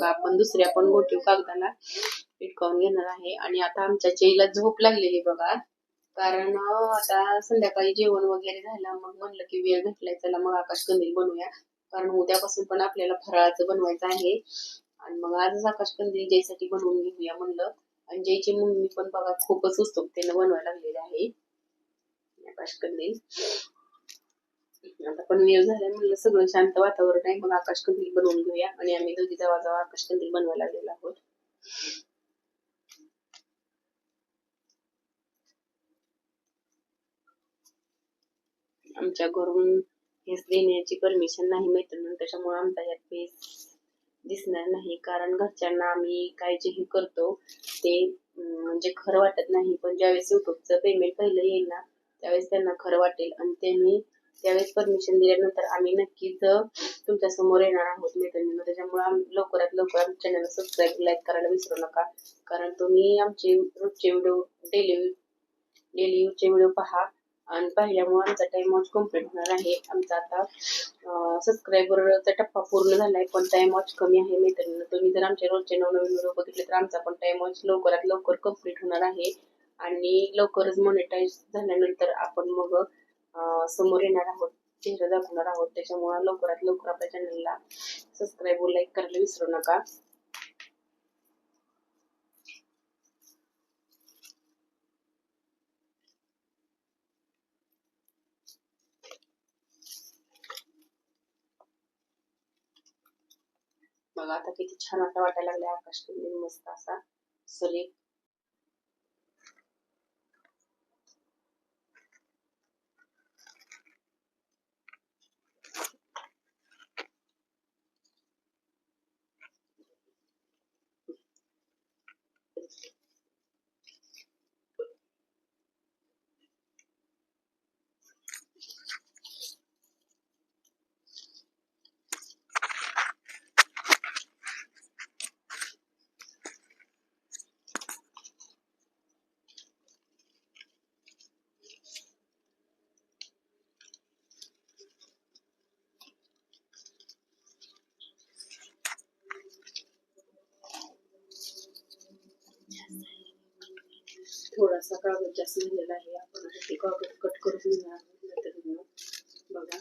बघा आपण दुसऱ्या पण गोटीव कागदाला पिटकावून घेणार आहे. आणि आता आमच्या चेईला झोप लागलेली बघा. कारण आता संध्याकाळी जेवण वगैरे झालं मग म्हणलं की वेळ भेटलाय चला मग आकाश कंदील बनवूया. कारण उद्यापासून पण आपल्याला फराळाचं बनवायचं आहे. आणि मग आजच आकाश कंदील जयसाठी बनवून घेऊया म्हणलं. आणि जयची मम्मी पण बघा खूपच उत्सुकतेनं बनवायला लागलेली आहे. आकाश कंदील. आता पण वेळ झालाय म्हणलं सगळं शांत वातावरण आहे. मग आकाश कंदील बनवून घेऊया. आणि आम्ही दोघी जवळ जवळ आकाश कंदील बनवायला लागलेलो आहोत. आमच्या घरून हेच देण्याची परमिशन नाही मैत्रिणी त्याच्यामुळे आमचा यात फेस दिसणार नाही. कारण घरच्यांना आम्ही काय जेही करतो ते म्हणजे खरं वाटत नाही. पण ज्यावेळेस युट्यूबचं पेमेंट पहिलं येईल ना त्यावेळेस त्यांना खरं वाटेल. आणि त्यांनी त्यावेळेस परमिशन दिल्यानंतर आम्ही नक्कीच तुमच्यासमोर येणार आहोत मैत्रिणींना. त्याच्यामुळे लवकरात लवकर आमच्या चॅनलला सबस्क्राईब लाईक करायला विसरू नका. कारण तुम्ही आमचे रोजचे व्हिडिओ डेली डेली यूजचे व्हिडिओ पहा. आणि पाहिल्यामुळे आमचा टाइम वॉच कंप्लीट होणार आहे. आमचा आता सबस्क्रायबरचा टप्पा पूर्ण झालाय पण टाइम वॉच कमी आहे मैत्रिणींना. तुम्ही जर आमचे रोजचे नवनवीन व्हिडिओ बघितले तर आमचा पण टाइम वॉच लवकरात लवकर कंप्लीट होणार आहे. आणि लवकरच मॉनिटाईज झाल्यानंतर आपण मग समोर येणार आहोत चेहरा दाखवणार आहोत. त्याच्यामुळे लवकरात लवकर आपल्या चॅनलला सबस्क्राईब व लाईक करायला विसरू नका. बघा आता किती छान असा वाटायला लागलाय आकाश कंदील मस्त असा. सुरेख थोडासा कागद जास्त झालेला आहे. आपण आता ते कागद कट करून घेणार नंतर मैत्रिणींनो. बघा.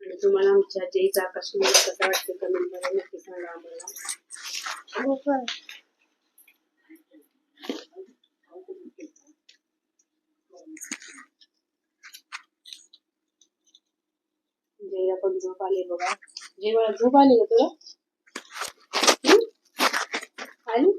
आणि तुम्हाला आमच्या जयचा आकाश कंदील कसा वाटते कमेंटमध्ये नक्की सांगा आम्हाला. जयला पण झोप आली बघा. जेव्हा झोप आली ना तुला हम्म? आली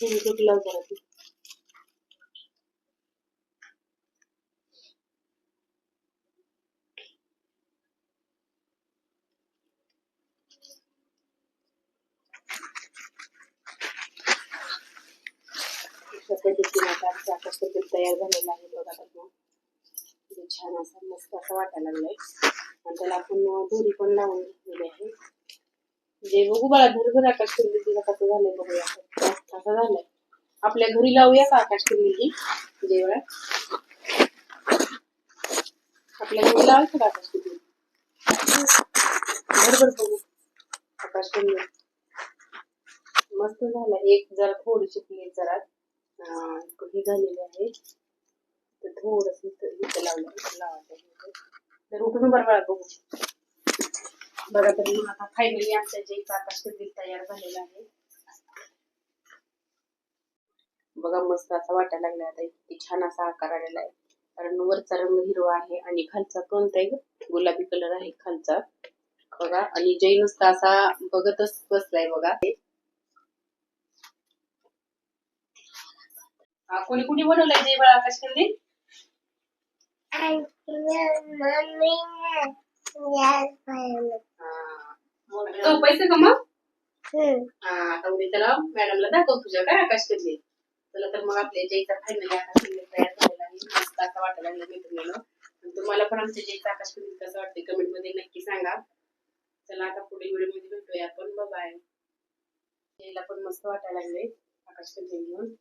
तुम्ही कुठला करा पद्धतीने आता आकाश कंदील तयार झालेला आहे बघा बघा छान असा मस्त असा वाटायला लागलाय आणि त्याला आपण दोरी पण लावून घेतलेली आहे जे बघू बाळा घरभर आकाश कंदील तिला कसं झालंय बघूया. कसं झालंय आपल्या घरी लावूया का आकाश किल्ली ही आपल्या घरी लावायचं का आकाश कंदील बरोबर बघू. आकाश कंदील मस्त झालं. एक जरा थोडीशी प्लेट जरा ही झालेली आहे. तर थोडस इथं लावलं. लावायचं. तर उठून बरं बाळा बघू. बघा तरी मग आता फायनली आमच्या जे आकाश कंदील तयार झालेला आहे. बघा मस्त असा वाटायला लागला आता. किती छान असा आकार आलेला आहे. कारण वरचा रंग हिरवा आहे आणि खालचा कोणता आहे? गुलाबी कलर आहे खालचा. बघा आणि जय नुसता असा बघतच बसलाय बघा. कोणी कोणी बनवलंय जय बाळा आकाश कंदील झोपायचं का मग? हा, आता उद्या त्याला मॅडमला दाखव तुझ्या काय आकाश कंदील चला तर मग आपल्या जयचा फायनली आकाश तयार झालेला आहे. मस्त असा वाटायला लागला मैत्रिणीनं आणि तुम्हाला पण आमच्या जयचा आकाश कंदील कसं वाटते कमेंटमध्ये नक्की सांगा. चला आता पुढील व्हिडिओमध्ये भेटूया आपण. बाय जयला पण मस्त वाटायला लागले आकाश कंदील घेऊन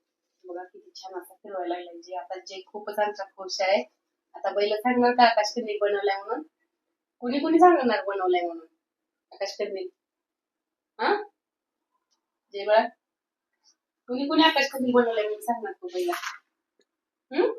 बघा किती छान असं फिरवायला लागले जे आता जे खूपच आमचा खुश आहे. आता बैल सांगणार का आकाश कंदील बनवलाय म्हणून? कुणी कुणी सांगणार बनवलंय म्हणून? आकाश कंदील हा? जय बाळा कुणी कुणी आकाश कंदील बनवलंय म्हणून सांगणार तू पहिला. हम्म